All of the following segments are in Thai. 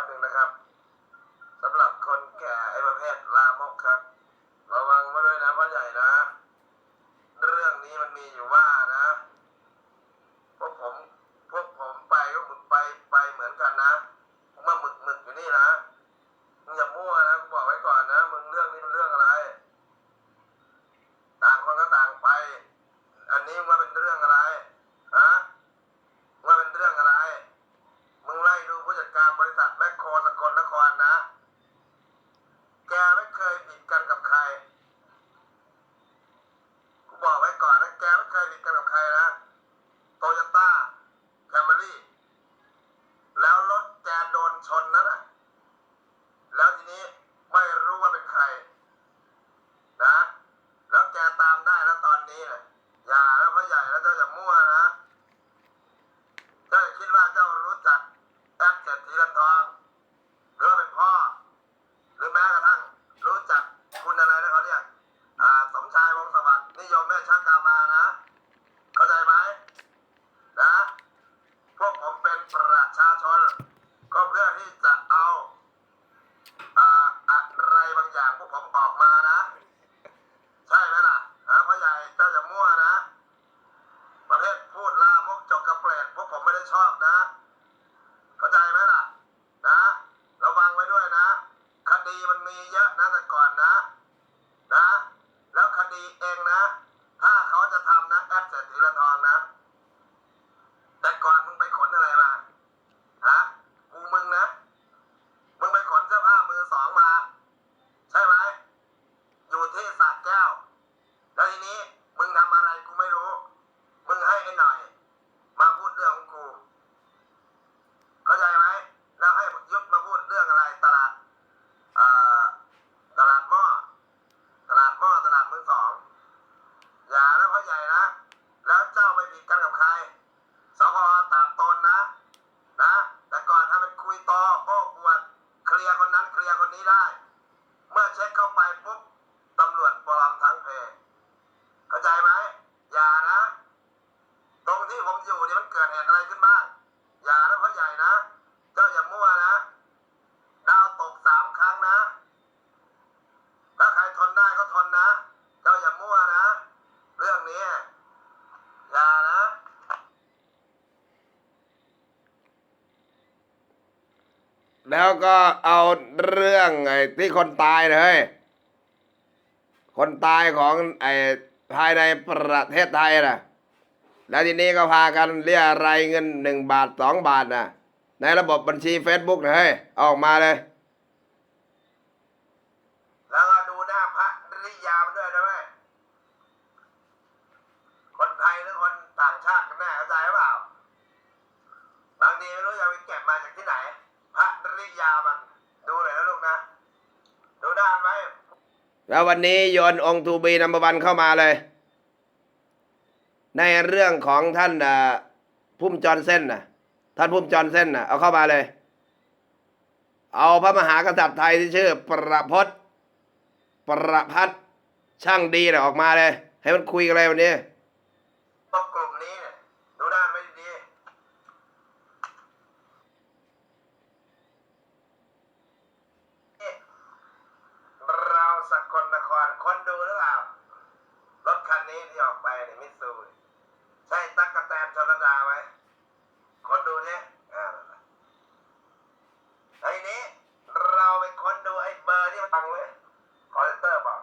ป๊บหนึ่งนะครับสำหรับคนแก่ไอ้ประเภทลามกครับ ระวังไว้ด้วยนะพ่อใหญ่นะ เรื่องนี้มันมีอยู่ว่านะพวกผมพวกผมไปก็หมึกไปไปเหมือนกันนะผมมาหมึกหมึกอยู่นี่นะมึงอย่ามั่วนะกูบอกไว้ก่อนนะมึงเรื่องนี้มันเรื่องอะไร ต่างคนก็ต่างไป อันนี้มึงว่าเป็นเรื่องอะไรฮะมึงว่าเป็นเรื่องอะไร มึงไล่ดูผู้จัดการบริษัทแมคโครสกลนครนะ แกไม่เคยผิดกันกับใคร กูบอกไว้ก่อนนะ แกไม่เคยผิดกันกับใครนะ โตโยต้าแคมรี่ แล้วรถแกโดนชนนั่นน่ะแล้วทีนี้ไม่รู้ว่าเป็นใคร นะ แล้วแกตามได้แล้วตอนนี้เนี่ยอย่าแล้วพ่อใหญ่แล้วเจ้าอย่ามั่วนะ เจ้าอย่าคิดว่าเจ้ารู้จัก แอปเศรษฐีลันทองหรือว่าเป็นพ่อ หรือแม้กระทั่งรู้จักคุณอะไรนะเขาเรียกอ่าสมชายวงศ์สวัสดิ์นิยมแม่ชักกามานะ เข้าใจไหมนะ พวกผมเป็นประชาชน ก็เพื่อที่จะเอาอ่าอะไรบางอย่างพวกผมออกมานะ ใช่ไหมล่ะนะพ่อใหญ่เจ้าอย่ามั่วนะเภทพูดลามกจกกระเปรตพวกผมไม่ได้ชอบนะ เข้าใจไหมล่ะ นะระวังไว้ด้วยนะ คดีมันมีเยอะนะแต่ก่อนนะ นะ แล้วคดีเองนะ ถ้าเขาจะทำนะแอปเศรษฐีละทองนะ แต่ก่อนมึงไปขนอะไรมาฮะกูมึงนะ มึงไปขนเสื้อผ้ามือสองมา ใช่ไหมอยู่ที่สระแก้วแล้วทีนี้มึงทำอะไรกูไม่รู้ มึงให้ไอ้หน่อย มาพูดเรื่องของกู เข้าใจไหม แล้วให้ยุทธมาพูดเรื่องอะไร ตลาดตลาดหม้อตลาดหม้อตลาดมือสอง อย่านะพ่อใหญ่นะ แล้วเจ้าไปผิดกันกับใครสพตากตนนะ นะ แต่ก่อนถ้ามันคุยต่อโอ้ปวดเคลียร์คนนั้นเคลียร์คนนี้ได้ เมื่อเช็คเข้าไปปุ๊บตำรวจปลอมทั้งเพเข้าใจไหมอย่านะ ตรงที่ผมอยู่เนี่ยมันเกิดเหตุอะไรขึ้นบ้าง อย่านะพ่อใหญ่นะ เจ้าอย่ามั่วนะ ดาวตกสามครั้งนะ ถ้าใครทนได้ก็ทนนะ เจ้าอย่ามั่วนะ เรื่องนี้ อย่านะ แล้วก็เอาเรื่องไอ้ที่คนตายเลยคนตายของไอ้ภายในประเทศไทยนะแล้วทีนี้ก็พากันเรียรายเงินหนึ่งบาทสองบาทนะในระบบบัญชีเฟซบุ๊กนะเฮ้ย ออกมาเลย แล้วก็ดูหน้าพระริยามันด้วยนะเว้ยคนไทยหรือคนต่างชาติกันแน่เข้าใจหรือเปล่า บางทีไม่รู้จะไปเก็บมาจากที่ไหน พระริ ยามัน ดูหน่อยนะลูกนะ ดูด้านไว้แล้ววันนี้โยนองค์ทูบีนัมเบอร์วันเข้ามาเลย ในเรื่องของท่านอ่าพุ่มจอนเส้นนะท่านพุ่มจอนเส้นนะเอาเข้ามาเลย เอาพระมหากษัตริย์ไทยที่ชื่อ ประพศประพัฒน์ช่างดีนะออกมาเลย ให้มันคุยกันเลยวันนี้พวกกลุ่มนี้เนี่ยดูด้านไว้ดีๆนี่เรา สกลนครคนดูหรือเปล่ารถคันนี้ที่ออกไปเนี่ยมิตซูใช่ตั๊กกะแตนชนดาไหมคนดูเนี่ยไอ้นี้เราไปคนดูไอ้เบอร์ที่มันตังไว้คอลเตอร์บอก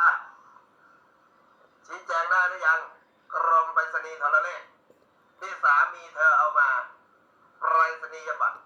อชี้แจงได้หรือยังกรมไปรษณีย์ทรเลขที่สามีเธอเอามา ไปรษณียบัตร